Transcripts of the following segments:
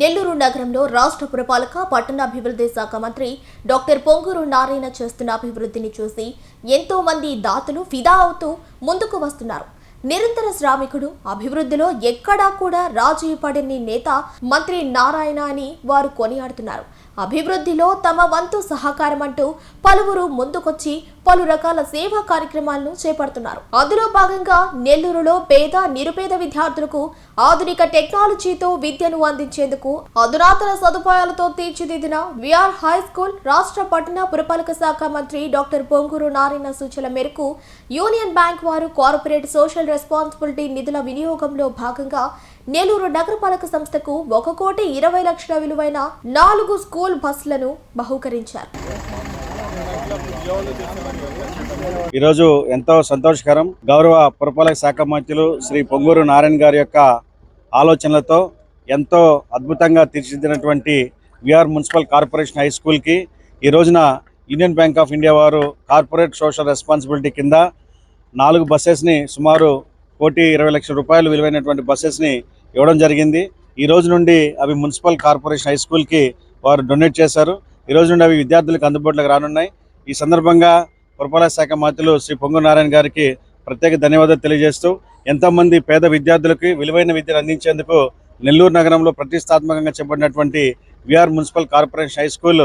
నెల్లూరు నగరంలో రాష్ట్ర పురపాలక పట్టణాభివృద్ధి శాఖ మంత్రి డాక్టర్ పొంగూరు నారాయణ చేస్తున్న అభివృద్ధిని చూసి ఎంతో మంది దాతలు ఫిదా అవుతూ ముందుకు వస్తున్నారు. నిరంతర శ్రామికుడు అభివృద్ధిలో ఎక్కడా కూడా రాజీ పడని నేత మంత్రి నారాయణ అని వారు కొనియాడుతున్నారు. అభివృద్ధిలో తమ వంతు సహకారం అంటూ పలువురు ముందుకొచ్చి పలు రకాల సేవా కార్యక్రమాలను చేపడుతున్నారు. అందులో భాగంగా నెల్లూరులో పేద నిరుపేద విద్యార్థులకు ఆధునిక టెక్నాలజీతో విద్యను అందించేందుకు అధునాతన సదుపాయాలతో తీర్చిదిద్దిన విఆర్ హై స్కూల్ రాష్ట్ర పట్టణ పురపాలక శాఖ మంత్రి డాక్టర్ పొంగూరు నారాయణ సూచన మేరకు యూనియన్ బ్యాంక్ వారు కార్పొరేట్ సోషల్ రెస్పాన్సిబిలిటీ నిధుల వినియోగంలో భాగంగా నెల్లూరు నగరపాలక సంస్థకు ఒక కోటి ఇరవై లక్షల విలువైన నాలుగు స్కూల్ బస్సులను బహూకరించారు. ఈరోజు ఎంతో సంతోషకరం. గౌరవ పురపాలక శాఖ మంత్రులు శ్రీ పొంగూరు నారాయణ గారి యొక్క ఆలోచనలతో ఎంతో అద్భుతంగా తీర్చిదిద్దినటువంటి విఆర్ మున్సిపల్ కార్పొరేషన్ హై స్కూల్కి ఈ రోజున యూనియన్ బ్యాంక్ ఆఫ్ ఇండియా వారు కార్పొరేట్ సోషల్ రెస్పాన్సిబిలిటీ కింద నాలుగు బస్సెస్ని సుమారు కోటి ఇరవై లక్షల రూపాయలు విలువైనటువంటి బస్సెస్ని ఇవ్వడం జరిగింది. ఈ రోజు నుండి అవి మున్సిపల్ కార్పొరేషన్ హై స్కూల్కి వారు డొనేట్ చేశారు. ఈ రోజు నుండి అవి విద్యార్థులకు అందుబాటులోకి రానున్నాయి. ఈ సందర్భంగా పురపాలక శాఖ మంత్రులు శ్రీ పొంగు నారాయణ గారికి ప్రత్యేక ధన్యవాదాలు తెలియజేస్తూ ఎంతోమంది పేద విద్యార్థులకి విలువైన విద్యను అందించేందుకు నెల్లూరు నగరంలో ప్రతిష్టాత్మకంగా చేపట్టినటువంటి VR municipal corporation high school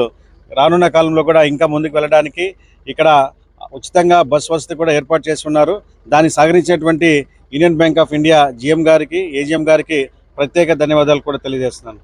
రానున్న కాలంలో కూడా ఇంకా ముందుకు వెళ్ళడానికి ఇక్కడ ఉచితంగా బస్ వసతి కూడా ఏర్పాటు చేస్తున్నారు దాన్ని సహకరించేటువంటి Union Bank of India GM గారికి ఏజిఎం గారికి ప్రత్యేక ధన్యవాదాలు కూడా తెలియజేస్తున్నాను.